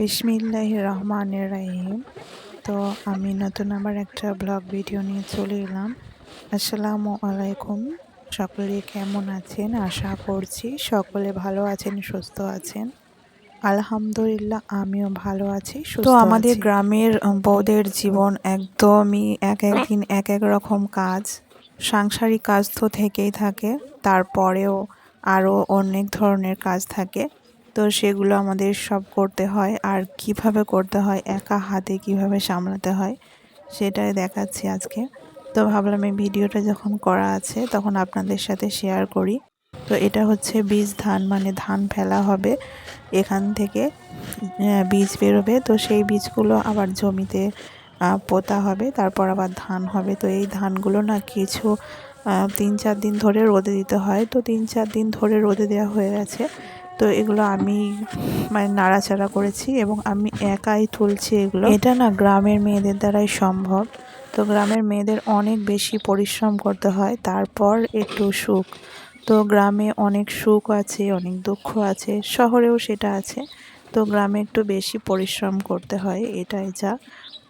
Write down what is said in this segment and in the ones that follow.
বিসমিল্লাহ রহমানের রাহিম। তো আমি নতুন আবার একটা ব্লগ ভিডিও নিয়ে চলে এলাম। আসসালামু আলাইকুম। সকলে কেমন আছেন? আশা করছি সকলে ভালো আছেন সুস্থ আছেন। আলহামদুলিল্লাহ আমিও ভালো আছি তো আমাদের গ্রামের বউদের জীবন একদমই এক একদিন এক এক রকম কাজ। সাংসারিক কাজ তো থেকেই থাকে তারপরেও আরও অনেক ধরনের কাজ থাকে। তো সেগুলো আমাদের সব করতে হয়। আর কীভাবে করতে হয়, একা হাতে কীভাবে সামলাতে হয়, সেটাই দেখাচ্ছি আজকে। তো ভাবলাম এই ভিডিওটা যখন করা আছে, তখন আপনাদের সাথে শেয়ার করি। তো এটা হচ্ছে বীজ ধান মানে ধান ফেলা হবে এখান থেকে বীজ বেরোবে। তো সেই বীজগুলো আবার জমিতে পোতা হবে, তারপর আবার ধান হবে। তো এই ধানগুলো না কিছু তিন চার দিন ধরে রোদে দিতে হয়। তো তিন চার দিন ধরে রোদে দেওয়া হয়ে গেছে। তো এগুলো আমি মানে নাড়াচাড়া করেছি এবং আমি একাই তুলছি এগুলো। এটা না গ্রামের মেয়েদের দ্বারাই সম্ভব। তো গ্রামের মেয়েদের অনেক বেশি পরিশ্রম করতে হয়, তারপর একটু সুখ। তো গ্রামে অনেক সুখ আছে, অনেক দুঃখ আছে, শহরেও সেটা আছে। তো গ্রামে একটু বেশি পরিশ্রম করতে হয়, এটাই যা।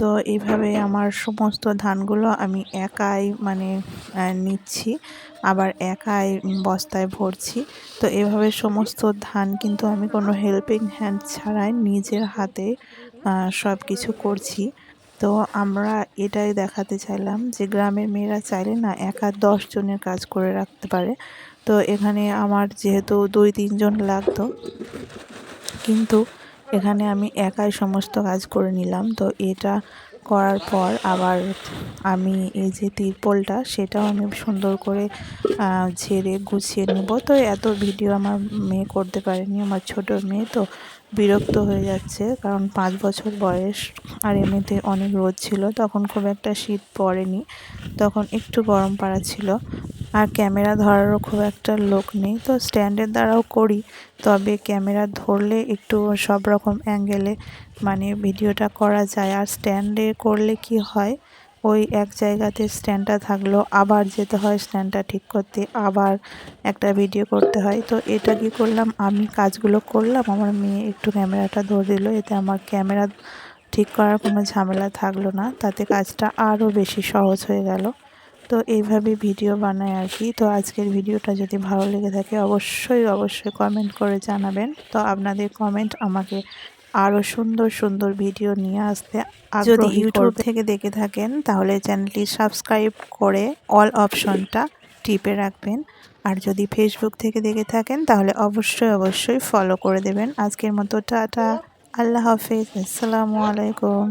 তো এইভাবে আমার সমস্ত ধানগুলো আমি একাই মানে নিচ্ছি। আবার একাই বস্তায় ভরছি। তো এভাবে সমস্ত ধান কিন্তু আমি কোনো হেল্পিং হ্যান্ড ছাড়াই নিজের হাতে সব কিছু করছি। তো আমরা এটাই দেখাতে চাইলাম যে গ্রামের মেয়েরা চাইলে না একা দশ জনের কাজ করে রাখতে পারে। তো এখানে আমার যেহেতু দুই তিনজন লাগতো, কিন্তু এখানে আমি একাই সমস্ত কাজ করে নিলাম। তো এটা করার পর আবার আমি এই যে তিরপলটা, সেটাও আমি সুন্দর করে ঝেড়ে গুছিয়ে নেব। তো এত ভিডিও আমার মেয়ে করতে পারেনি, আমার ছোট মেয়ে। তো বিরক্ত হয়ে যাচ্ছে, কারণ পাঁচ বছর বয়স আর এমনিতে অনেক রোদ ছিল। তখন খুব একটা শীত পড়েনি, তখন একটু গরম পাড়া ছিল। আর ক্যামেরা ধরারও খুব একটা লোক নেই। তো স্ট্যান্ডের দ্বারাও করি, তবে ক্যামেরা ধরলে একটু সব রকম অ্যাঙ্গেলে মানে ভিডিওটা করা যায়। আর স্ট্যান্ডে করলে কি হয়, ওই এক জায়গাতে স্ট্যান্ডটা থাকল, আবার যেতে হয় স্ট্যান্ডটা ঠিক করতে, আবার একটা ভিডিও করতে হয়। তো এটা কি করলাম, আমি কাজগুলো করলাম, আমার মেয়ে একটু ক্যামেরাটা ধরে দিল, এতে আমার ক্যামেরা ঠিক করার কোনো ঝামেলা থাকল না, তাতে কাজটা আরও বেশি সহজ হয়ে গেল। তো এইভাবে ভিডিও বানাই আর কি। তো আজকের ভিডিওটা যদি ভালো লেগে থাকে অবশ্যই অবশ্যই কমেন্ট করে জানাবেন। তো আপনাদের কমেন্ট আমাকে আরও সুন্দর সুন্দর ভিডিও নিয়ে আসতে যদি ইউটিউব থেকে দেখে থাকেন তাহলে চ্যানেলটি সাবস্ক্রাইব করে অল অপশনটা টিপে রাখবেন। আর যদি ফেসবুক থেকে দেখে থাকেন তাহলে অবশ্যই অবশ্যই ফলো করে দেবেন। আজকের মতো টাটা। আল্লাহ হাফিজ। আসসালামু আলাইকুম।